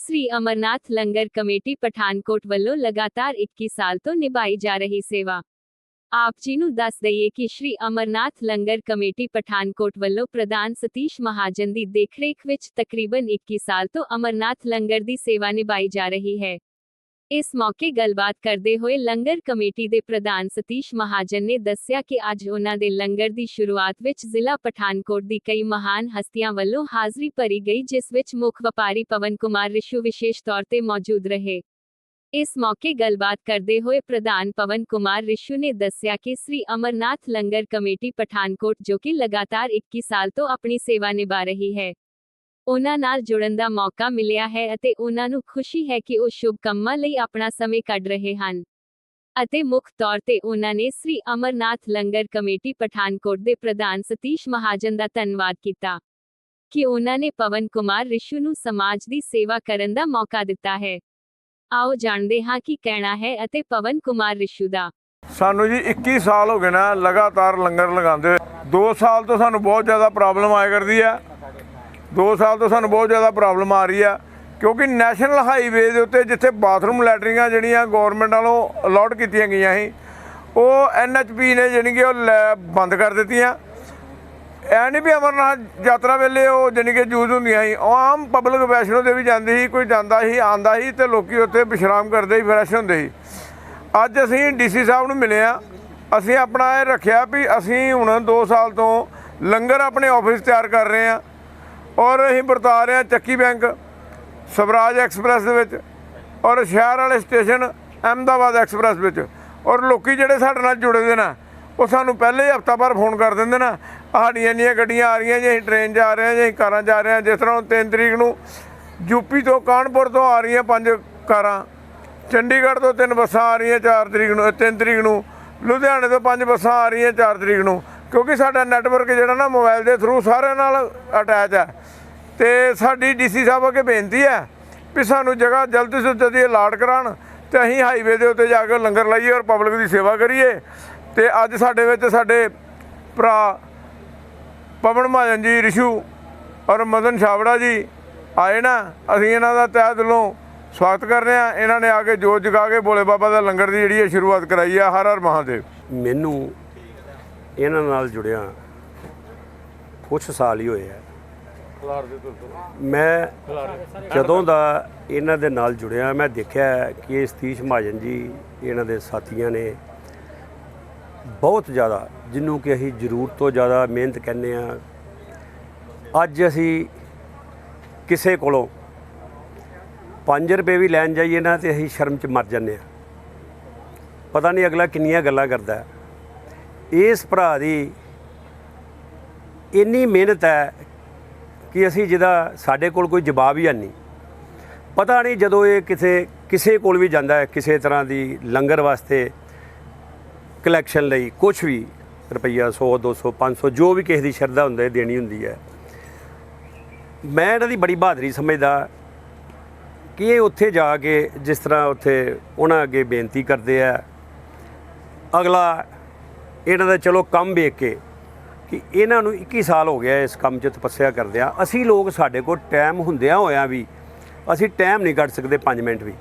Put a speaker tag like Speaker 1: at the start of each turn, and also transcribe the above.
Speaker 1: ਸ੍ਰੀ Amarnath Langar committee Pathankot ਵੱਲੋਂ ਲਗਾਤਾਰ 21 ਸਾਲ ਤੋਂ ਨਿਭਾਈ ਜਾ ਰਹੀ ਸੇਵਾ। ਆਪ ਜੀ ਨੂੰ ਦੱਸ ਦਈਏ ਕਿ ਸ਼੍ਰੀ ਅਮਰਨਾਥ ਲੰਗਰ ਕਮੇਟੀ ਪਠਾਨਕੋਟ ਵੱਲੋਂ ਪ੍ਰਧਾਨ ਸਤੀਸ਼ ਮਹਾਜਨ ਦੀ ਦੇਖਰੇਖ ਵਿੱਚ ਤਕਰੀਬਨ 21 ਸਾਲ ਤੋਂ ਅਮਰਨਾਥ ਲੰਗਰ ਦੀ ਸੇਵਾ ਨਿਭਾਈ ਜਾ ਰਹੀ ਹੈ। ਇਸ ਮੌਕੇ ਗੱਲਬਾਤ ਕਰਦੇ ਹੋਏ ਲੰਗਰ ਕਮੇਟੀ ਦੇ ਪ੍ਰਧਾਨ ਸਤੀਸ਼ ਮਹਾਜਨ ਨੇ ਦੱਸਿਆ ਕਿ ਅੱਜ ਉਹਨਾਂ ਦੇ ਲੰਗਰ ਦੀ ਸ਼ੁਰੂਆਤ ਵਿੱਚ ਜ਼ਿਲ੍ਹਾ ਪਠਾਨਕੋਟ ਦੀ ਕਈ ਮਹਾਨ ਹਸਤੀਆਂ ਵੱਲੋਂ ਹਾਜ਼ਰੀ ਭਰੀ ਗਈ, ਜਿਸ ਵਿੱਚ ਮੁੱਖ ਵਪਾਰੀ ਪਵਨ ਕੁਮਾਰ ਰਿਸ਼ੂ ਵਿਸ਼ੇਸ਼ ਤੌਰ ਤੇ ਮੌਜੂਦ ਰਹੇ। ਇਸ ਮੌਕੇ ਗੱਲਬਾਤ ਕਰਦੇ ਹੋਏ ਪ੍ਰਧਾਨ ਪਵਨ ਕੁਮਾਰ ਰਿਸ਼ੂ ਨੇ ਦੱਸਿਆ ਕਿ ਸ੍ਰੀ ਅਮਰਨਾਥ ਲੰਗਰ ਕਮੇਟੀ ਪਠਾਨਕੋਟ, ਜੋ ਕਿ ਲਗਾਤਾਰ 21 ਸਾਲ ਤੋਂ ਆਪਣੀ ਸੇਵਾ ਨਿਭਾ ਰਹੀ ਹੈ। ਉਹਨਾਂ ਨਾਲ ਜੁੜਨ ਦਾ ਮੌਕਾ ਮਿਲਿਆ ਹੈ ਅਤੇ ਉਹਨਾਂ ਨੂੰ ਖੁਸ਼ੀ ਹੈ ਕਿ ਉਹ ਸ਼ੁਭ ਕੰਮਾਂ ਲਈ ਆਪਣਾ ਸਮੇਂ ਕੱਢ ਰਹੇ ਹਨ। ਅਤੇ ਮੁੱਖ ਤੌਰ ਤੇ ਉਹਨਾਂ ਨੇ ਸ੍ਰੀ ਅਮਰਨਾਥ ਲੰਗਰ ਕਮੇਟੀ ਪਠਾਨਕੋਟ ਦੇ ਪ੍ਰਧਾਨ ਸਤੀਸ਼ ਮਹਾਜਨ ਦਾ ਧੰਨਵਾਦ ਕੀਤਾ ਕਿ ਉਹਨਾਂ ਨੇ ਪਵਨ ਕੁਮਾਰ ਰਿਸ਼ੂ ਨੂੰ ਸਮਾਜ ਦੀ ਸੇਵਾ ਕਰਨ ਦਾ ਮੌਕਾ ਦਿੱਤਾ ਹੈ। ਆਓ ਜਾਣਦੇ ਹਾਂ ਕੀ ਕਹਿਣਾ ਹੈ ਅਤੇ ਪਵਨ ਕੁਮਾਰ ਰਿਸ਼ੂ ਦਾ।
Speaker 2: ਸਾਨੂੰ ਜੀ 21 ਸਾਲ ਹੋ ਗਏ ਨਾ ਲਗਾਤਾਰ ਲੰਗਰ ਲਗਾਉਂਦੇ ਹੋਏ। 2 ਸਾਲ ਤੋਂ ਸਾਨੂੰ ਬਹੁਤ ਜ਼ਿਆਦਾ ਪ੍ਰੋਬਲਮ ਆਇਆ ਕਰਦੀ ਆ। 2 ਸਾਲ ਤੋਂ ਸਾਨੂੰ ਬਹੁਤ ਜ਼ਿਆਦਾ ਪ੍ਰੋਬਲਮ ਆ ਰਹੀ ਆ, ਕਿਉਂਕਿ ਨੈਸ਼ਨਲ ਹਾਈਵੇ ਦੇ ਉੱਤੇ ਜਿੱਥੇ ਬਾਥਰੂਮ ਲੈਟਰਿੰਗਾਂ ਜਿਹੜੀਆਂ ਗਵਰਨਮੈਂਟ ਵੱਲੋਂ ਅਲਾਟ ਕੀਤੀਆਂ ਗਈਆਂ ਸੀ, ਉਹ ਐਨਐਚਪੀ ਨੇ ਜਾਣੀ ਕਿ ਉਹ ਲੈ- ਬੰਦ ਕਰ ਦਿੱਤੀਆਂ। ਐ ਨਹੀਂ ਵੀ ਅਮਰਨਾਥ ਯਾਤਰਾ ਵੇਲੇ ਉਹ ਜਾਣੀ ਕਿ ਯੂਜ਼ ਹੁੰਦੀਆਂ ਸੀ। ਉਹ ਆਮ ਪਬਲਿਕ ਵੈਸ਼ਨੋ ਦੇ ਵੀ ਜਾਂਦੀ ਸੀ, ਕੋਈ ਜਾਂਦਾ ਸੀ ਆਂਦਾ ਸੀ ਤੇ ਲੋਕੀ ਉੱਥੇ ਵਿਸ਼ਰਾਮ ਕਰਦੇ ਸੀ ਫਰੈਸ਼ ਹੁੰਦੇ ਸੀ। ਅੱਜ ਅਸੀਂ ਡੀਸੀ ਸਾਹਿਬ ਨੂੰ ਮਿਲੇ ਆ ਅਸੀਂ ਆਪਣਾ ਇਹ ਰੱਖਿਆ ਵੀ ਅਸੀਂ ਹੁਣ 2 ਸਾਲ ਤੋਂ ਲੰਗਰ ਆਪਣੇ ਆਫਿਸ ਤਿਆਰ ਕਰ ਰਹੇ ਆ ਔਰ ਅਸੀਂ ਵਰਤਾ ਰਹੇ ਹਾਂ ਚੱਕੀ ਬੈਂਕ, ਸਵਰਾਜ ਐਕਸਪ੍ਰੈਸ ਦੇ ਵਿੱਚ ਔਰ ਸ਼ਹਿਰ ਵਾਲੇ ਸਟੇਸ਼ਨ ਅਹਿਮਦਾਬਾਦ ਐਕਸਪ੍ਰੈਸ ਵਿੱਚ। ਔਰ ਲੋਕੀ ਜਿਹੜੇ ਸਾਡੇ ਨਾਲ ਜੁੜੇ ਦੇ ਨਾ, ਉਹ ਸਾਨੂੰ ਪਹਿਲੇ ਹਫਤਾ ਭਰ ਫੋਨ ਕਰ ਦਿੰਦੇ ਨਾ, ਸਾਡੀਆਂ ਇੰਨੀਆਂ ਗੱਡੀਆਂ ਆ ਰਹੀਆਂ ਜੇ, ਅਸੀਂ ਟ੍ਰੇਨ 'ਚ ਆ ਰਹੇ ਹਾਂ ਜੇ, ਅਸੀਂ ਕਾਰਾਂ 'ਚ ਆ ਰਹੇ ਹਾਂ। ਜਿਸ ਤਰ੍ਹਾਂ ਹੁਣ 3 ਤਰੀਕ ਨੂੰ ਯੂਪੀ ਤੋਂ ਕਾਨਪੁਰ ਤੋਂ ਆ ਰਹੀਆਂ ਪੰਜ ਕਾਰਾਂ, ਚੰਡੀਗੜ੍ਹ ਤੋਂ ਤਿੰਨ ਬੱਸਾਂ ਆ ਰਹੀਆਂ 4 ਤਰੀਕ ਨੂੰ 3 ਤਰੀਕ ਨੂੰ, ਲੁਧਿਆਣੇ ਤੋਂ ਪੰਜ ਬੱਸਾਂ ਆ ਰਹੀਆਂ 4 ਤਰੀਕ ਨੂੰ। ਕਿਉਂਕਿ ਸਾਡਾ ਨੈਟਵਰਕ ਜਿਹੜਾ ਨਾ ਮੋਬਾਈਲ ਦੇ ਥਰੂ ਸਾਰਿਆਂ ਨਾਲ ਅਟੈਚ ਹੈ। ਤੇ ਸਾਡੀ ਡੀਸੀ ਸਾਹਿਬ ਅੱਗੇ ਬੇਨਤੀ ਹੈ ਵੀ ਸਾਨੂੰ ਜਗ੍ਹਾ ਜਲਦੀ ਤੋਂ ਜਲਦੀ ਅਲਾਟ ਕਰਾਉਣ ਤੇ ਅਸੀਂ ਹਾਈਵੇ ਦੇ ਉੱਤੇ ਜਾ ਕੇ ਲੰਗਰ ਲਾਈਏ ਔਰ ਪਬਲਿਕ ਦੀ ਸੇਵਾ ਕਰੀਏ। ਤੇ ਅੱਜ ਸਾਡੇ ਵਿੱਚ ਸਾਡੇ ਭਰਾ ਪਵਨ ਮਹਾਜਨ ਜੀ, ਰਿਸ਼ੂ ਔਰ ਮਦਨ ਛਾਵੜਾ ਜੀ ਆਏ ਨਾ, ਅਸੀਂ ਇਹਨਾਂ ਦਾ ਤਹਿ ਦਿਲੋਂ ਸਵਾਗਤ ਕਰ ਰਹੇ ਹਾਂ। ਇਹਨਾਂ ਨੇ ਆ ਕੇ ਜੋਤ ਜਗਾ ਕੇ ਭੋਲੇ ਬਾਬਾ ਦਾ ਲੰਗਰ ਦੀ ਜਿਹੜੀ ਹੈ ਸ਼ੁਰੂਆਤ ਕਰਾਈ ਆ, ਹਰ ਹਰ ਮਹਾਦੇਵ।
Speaker 3: ਮੈਨੂੰ ਇਹਨਾਂ ਨਾਲ ਜੁੜਿਆ ਕੁਝ ਸਾਲ ਹੀ ਹੋਏ ਆ। ਮੈਂ ਜਦੋਂ ਦਾ ਇਹਨਾਂ ਦੇ ਨਾਲ ਜੁੜਿਆ ਮੈਂ ਦੇਖਿਆ ਕਿ ਇਹ ਸਤੀਸ਼ ਮਹਾਜਨ ਜੀ ਇਹਨਾਂ ਦੇ ਸਾਥੀਆਂ ਨੇ ਬਹੁਤ ਜ਼ਿਆਦਾ ਜਿਹਨੂੰ ਕਿ ਅਸੀਂ ਜ਼ਰੂਰਤ ਤੋਂ ਜ਼ਿਆਦਾ ਮਿਹਨਤ ਕਹਿੰਦੇ ਆ ਅੱਜ ਅਸੀਂ ਕਿਸੇ ਕੋਲੋਂ 5 ਰੁਪਏ ਵੀ ਲੈਣ ਜਾਈਏ ਨਾ ਤੇ ਅਸੀਂ ਸ਼ਰਮ 'ਚ ਮਰ ਜਾਂਦੇ ਆ ਪਤਾ ਨਹੀਂ ਅਗਲਾ ਕਿੰਨੀਆਂ ਗੱਲਾਂ ਕਰਦਾ ਇਸ ਭਰਾ ਦੀ ਇੰਨੀ ਮਿਹਨਤ ਹੈ ਕਿ ਅਸੀਂ ਜਿਹਦਾ ਸਾਡੇ ਕੋਲ ਕੋਈ ਜਵਾਬ ਹੀ ਹੈ ਨਹੀਂ। ਪਤਾ ਨਹੀਂ ਜਦੋਂ ਇਹ ਕਿਸੇ ਕਿਸੇ ਕੋਲ ਵੀ ਜਾਂਦਾ ਹੈ, ਕਿਸੇ ਤਰ੍ਹਾਂ ਦੀ ਲੰਗਰ ਵਾਸਤੇ ਕਲੈਕਸ਼ਨ ਲਈ ਕੁਝ ਵੀ ਰੁਪਈਆ 100 200 500 ਜੋ ਵੀ ਕਿਸੇ ਦੀ ਸ਼ਰਧਾ ਹੁੰਦਾ ਹੈ, ਦੇਣੀ ਹੁੰਦੀ ਹੈ। ਮੈਂ ਇਹਨਾਂ ਦੀ ਬੜੀ ਬਹਾਦਰੀ ਸਮਝਦਾ ਕਿ ਇਹ ਉੱਥੇ ਜਾ ਕੇ ਜਿਸ ਤਰ੍ਹਾਂ ਉੱਥੇ ਉਹਨਾਂ ਅੱਗੇ ਬੇਨਤੀ ਕਰਦੇ ਆ, ਅਗਲਾ ਇਹਨਾਂ ਦਾ ਚਲੋ ਕੰਮ ਵੇਖ ਕੇ ਕਿ ਇਹਨਾਂ ਨੂੰ 21 ਸਾਲ ਹੋ ਗਿਆ ਇਸ ਕੰਮ 'ਚ ਤਪੱਸਿਆ ਕਰਦਿਆਂ ਅਸੀਂ ਲੋਕ ਸਾਡੇ ਕੋਲ ਟਾਈਮ ਹੁੰਦਿਆਂ ਹੋਇਆਂ ਵੀ ਅਸੀਂ ਟਾਈਮ ਨਹੀਂ ਕੱਢ ਸਕਦੇ 5 ਮਿੰਟ ਵੀ।